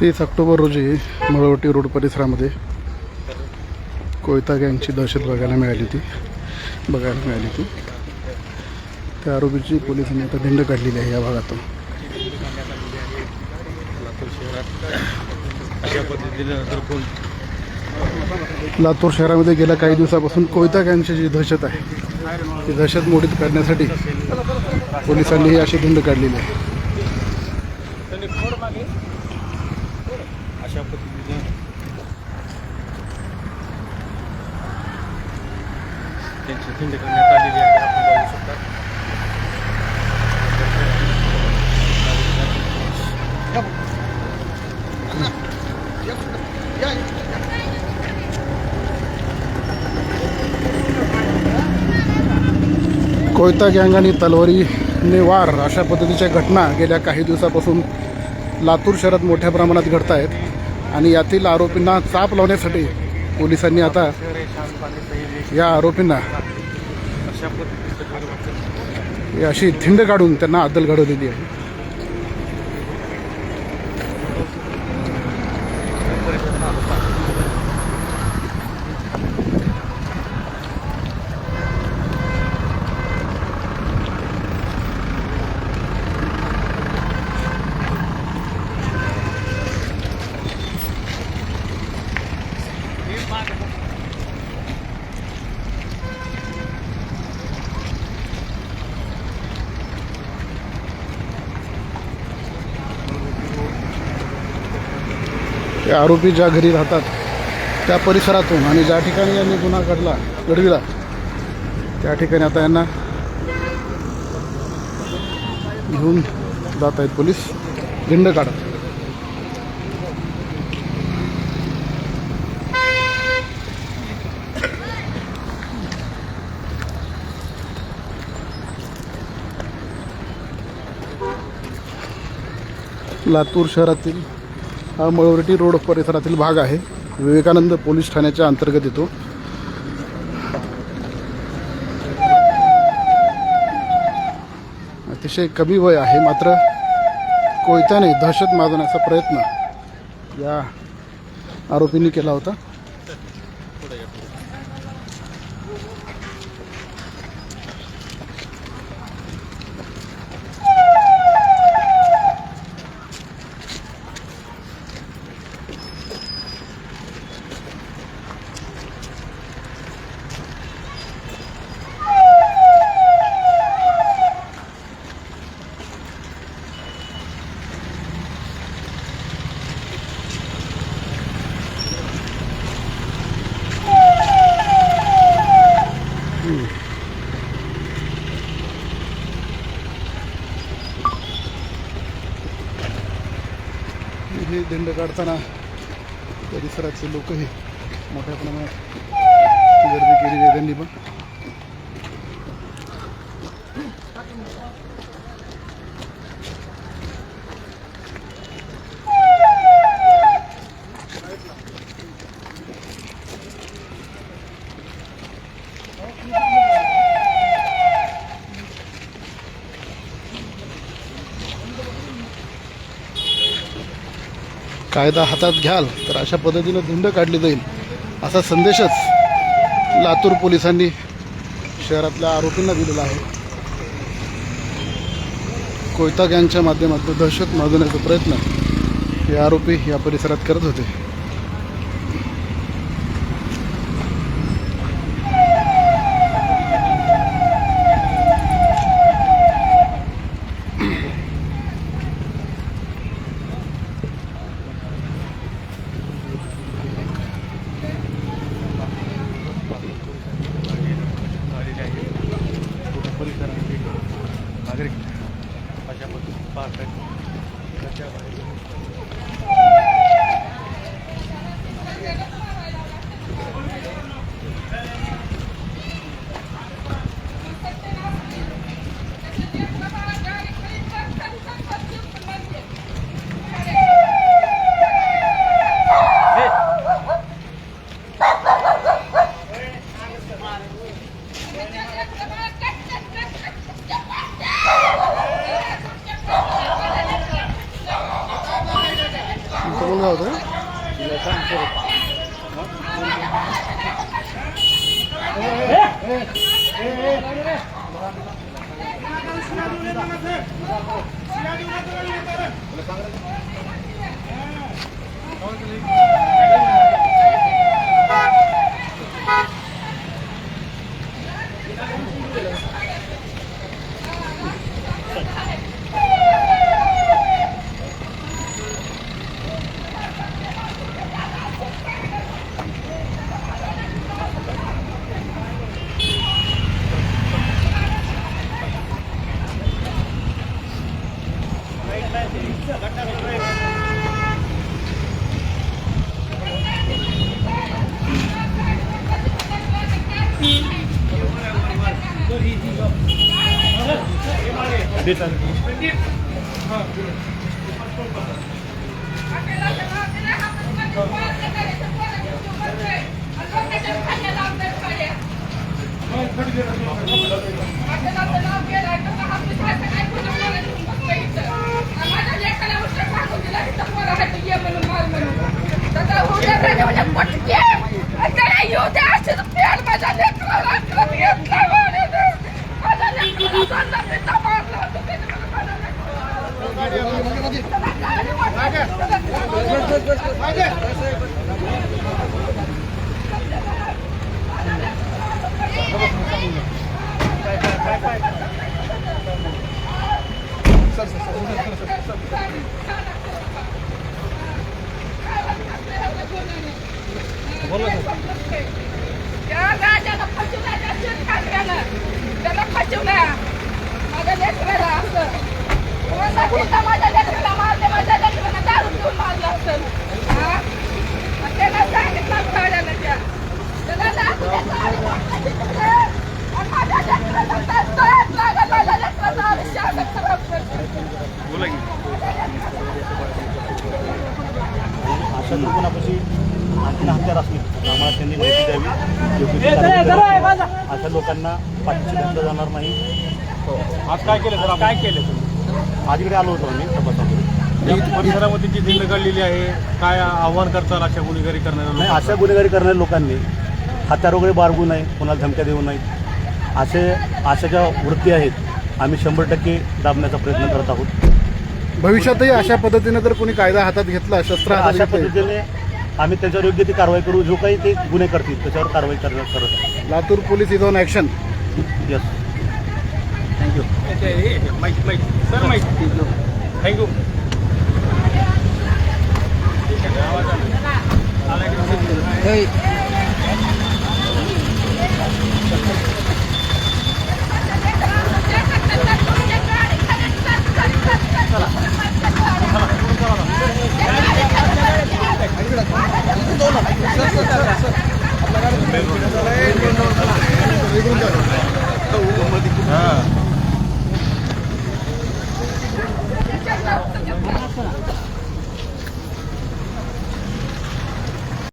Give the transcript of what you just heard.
तीस ऑक्टोबर रोजी मळवटी रोड परिसरामध्ये कोयता गँगची दहशत बघायला मिळाली होती. बघायला मिळाली होती. त्या आरोपीची पोलिसांनी आता दिंड काढलेली आहे या भागातून. लातूर अशा लातूर शहरामध्ये गेल्या काही दिवसापासून कोयता गँगची जी दहशत आहे ती दहशत मोडीत काढण्यासाठी पोलिसांनी ही अशी दिंड काढलेली आहे अशा पद्धतीनं त्यांची खिंड करण्यात आलेली आहे. आपण शकता. कोयता गँग आणि तलवारीने वार अशा पद्धतीच्या घटना गेल्या काही दिवसापासून लातूर शहरात मोठ्या प्रमाणात घडत आहेत आणि यातील आरोपींना चाप लावण्यासाठी पोलिसांनी आता या आरोपींना अशी थिंड काढून त्यांना अद्दल घडवलेली आहे. ते आरोपी ज्या घरी राहतात त्या परिसरातून आणि ज्या ठिकाणी यांनी गुन्हा घडला घडविला त्या ठिकाणी आता यांना घेऊन जात आहेत पोलीस. भिंड काढत. लातूर शहरातील हा मळवरटी रोड परिसरातील भाग आहे. विवेकानंद पोलीस ठाण्याच्या अंतर्गत येतो. अतिशय कमी वय आहे मात्र कोयत्याने दहशत माजवण्याचा प्रयत्न या आरोपींनी केला होता. हे दंड काढताना परिसराचे लोकही मोठ्या प्रमाणात गर्दी केली आहे त्यांनी पण. कायदा हातात घ्याल तर अशा पद्धतीनं धुंड काढली जाईल असा संदेशच लातूर पोलिसांनी शहरातल्या आरोपींना दिलेला आहे. कोयता गँगच्या माध्यमातून दहशत माजवण्याचा प्रयत्न हे आरोपी या परिसरात करत होते. ఉన్నావు त्या हत्यार असली आम्हाला त्यांनी माहिती द्यावी. योग्य ती. अशा लोकांना पाठीशी घातलं जाणार नाही. आज काय केलं सर काय केलं तुम्ही? आज इकडे आलो होतो आम्ही तपासामध्ये या परिसरामध्ये जी दिंड काढलेली आहे काय आव्हान करताल अशा गुन्हेगारी नाही करणाऱ्या अशा गुन्हेगारी करणाऱ्या लोकांनी हत्यार वगैरे बाळगू नये कोणाला धमक्या देऊ नये. असे अशा ज्या वृत्ती आहेत आम्ही शंभर टक्के दाबण्याचा प्रयत्न करत आहोत. भविष्यातही अशा पद्धतीने जर कोणी कायदा हातात घेतला शस्त्र अशा पद्धतीने आम्ही त्याच्यावर योग्य ती कारवाई करू. जो काही ते गुन्हे करतील त्याच्यावर कारवाई करण्यात करत Latur police is on action yes माहिती माहिती. सर माहिती. थँक्यू चला